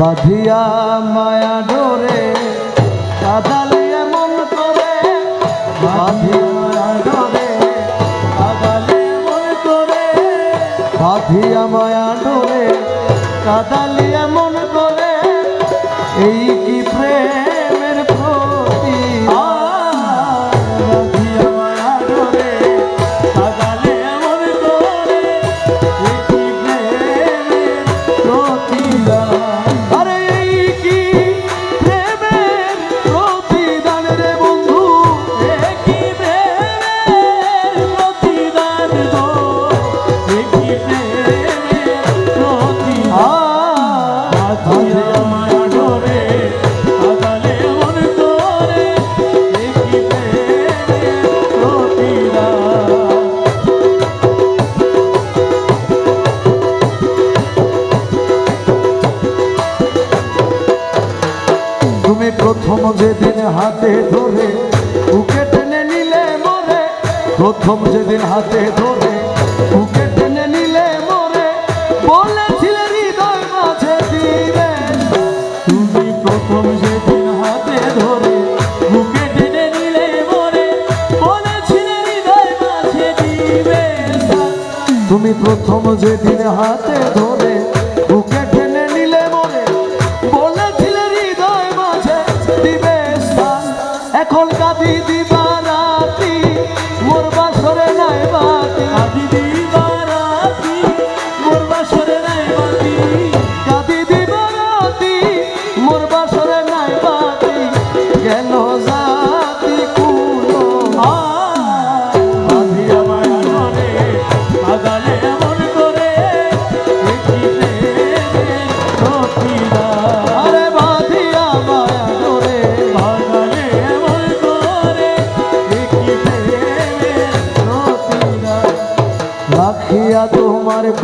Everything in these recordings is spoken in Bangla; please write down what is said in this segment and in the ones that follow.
বাধিয়া মায়া ডোরে কাদালে মন করে বাধিয়া ডোরে কাদালে মন করে বাধিয়া প্রথম যেদিন হাতে ধরে, বুকে টেনে নিলে মরে। প্রথম যেদিন হাতে ধরে, বুকে টেনে নিলে মরে। বলেছিলে হৃদয় মাঝে দিবে। তুমি প্রথম সেদিন হাতে ধরে, বুকে টেনে নিলে মরে। বলেছিলে হৃদয় মাঝে দিবে। তুমি প্রথম যেদিন হাতে ধরে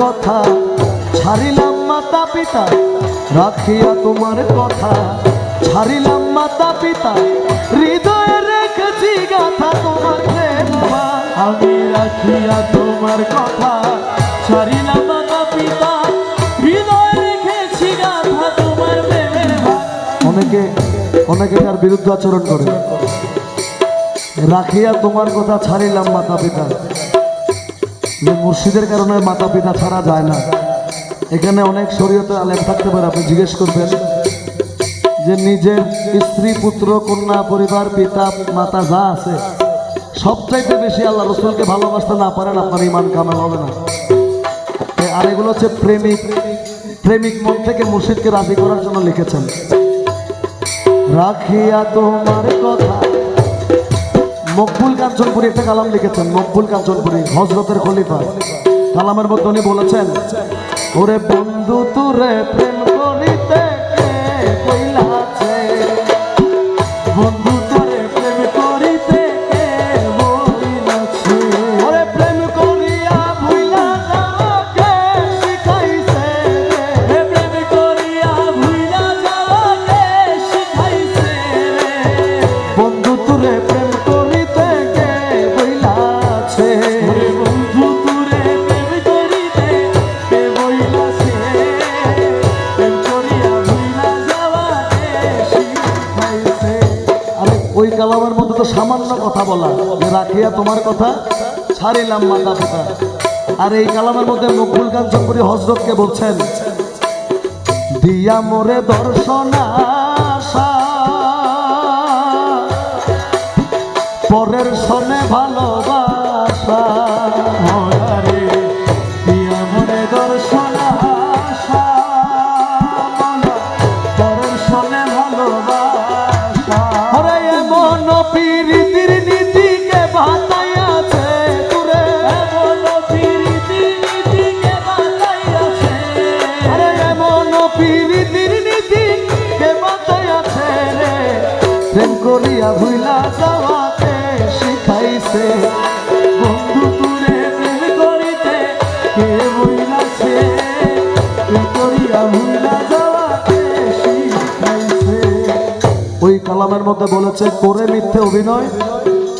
কথা। ছাড়িলাম মাতা পিতা রাখিয়া তোমার কথা। ছাড়িলাম মাতা পিতা হৃদয়ে রেখেছি গাথা তোমার আমি রাখিয়া তোমার কথা। ছাড়িলাম মাতা পিতা হৃদয় রেখেছি গাথা তোমার অনেকে অনেকে তার বিরুদ্ধে আচরণ করে। রাখিয়া তোমার কথা, ছাড়িলাম মাতা পিতা যে মুর্শিদের কারণে মাতা পিতা ছাড়া যায় না। এখানে অনেক শরীয়তে আলেম থাকতে পারে, আপনি জিজ্ঞেস করবেন যে নিজের স্ত্রী, পুত্র, কন্যা, পরিবার, পিতা, মাতা যা আছে, সবচাইতে বেশি আল্লাহ রসুলকে ভালোবাসতে না পারেন, আপনার ইমান কামাল হবে না। আর এগুলো হচ্ছে প্রেমিক প্রেমিক মন থেকে মুর্শিদকে রাজি করার জন্য লিখেছেন। রাখিয়া তোমার কথা মকবুল কাঞ্চনপুরি একটা কালাম লিখেছেন, মকবুল কাঞ্চনপুরি হজরতের খলিফা। কালামের মধ্যে উনি বলেছেন, ওরে বন্ধু, তোরে প্রেম করিতে বন্ধু সামান্য কথা বলা। যে রাখিয়া তোমার কথা ছাড়িলাম, মাতা পিতা। আর এই কালামের মধ্যে মকবুল কাঞ্চনপুরি হজরতকে বলছেন, দিয়া মোরে দর্শনা পরের সনে ভালোবাসা ওই কালামের মধ্যে বলেছে, করে মিথ্যে অভিনয়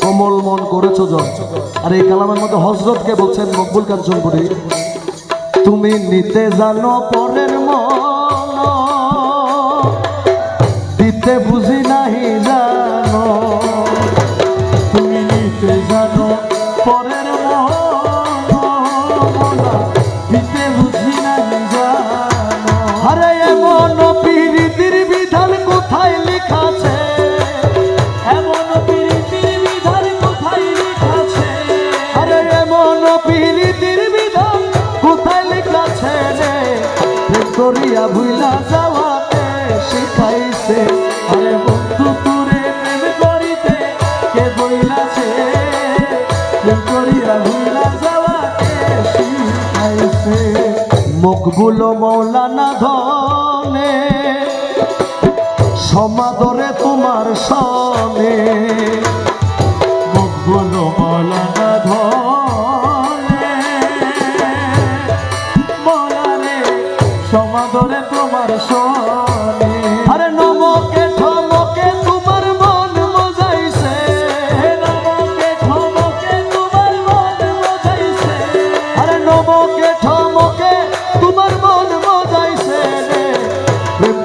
কমল মন করেছ জয় আর এই কালামের মধ্যে হজরতকে বলছেন, মকবুল কাঞ্চনপুরী তুমি নিতে জানো পরের মন। দিতে বুঝি না করিয়া ভুইলা যাওয়াতে শিখাইছে, আরে বন্ধু, তোরে প্রেম করিতে কে বইলাছে প্রেম করিয়া ভুলা যাওয়াকে শিখাইছে, মকবুল মৌলানা ধনে, সমাদরে তোমার সনে। মকবুল মৌলানা ধনে।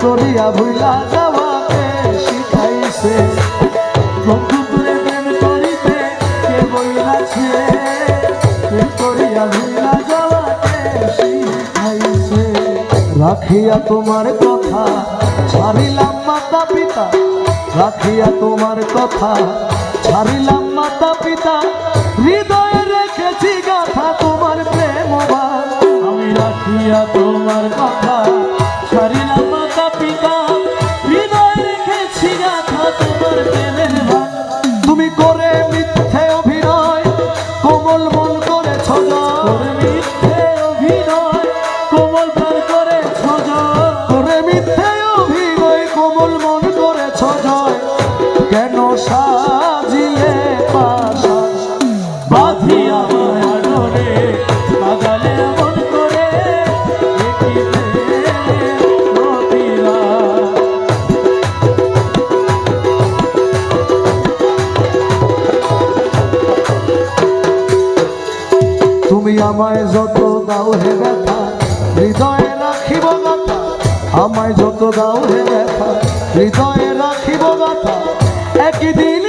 করিয়া ভুলা যাওয়াকে শিখাইছে। রাখিয়া তোমার কথা ছাড়িলাম মাতা পিতা। রাখিয়া তোমার কথা ছাড়িলাম মাতা পিতা। হৃদয়ে রেখেছি গাথা তোমার প্রেম। আমি রাখিয়া তোমার কথা তোমার প্রেমের দাও হে ব্যথা, হৃদয়ে রাখিব গাথা আমায় যত দাও হে ব্যথা, হৃদয়ে রাখিব গাথা একদিন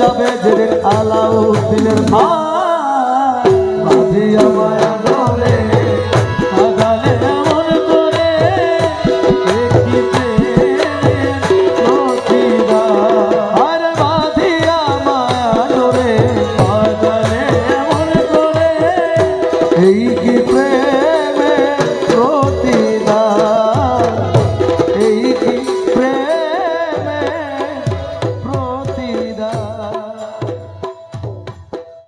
যাবে যেদিন আলাউদ্দিনের মা বাঁধিয়া মায়া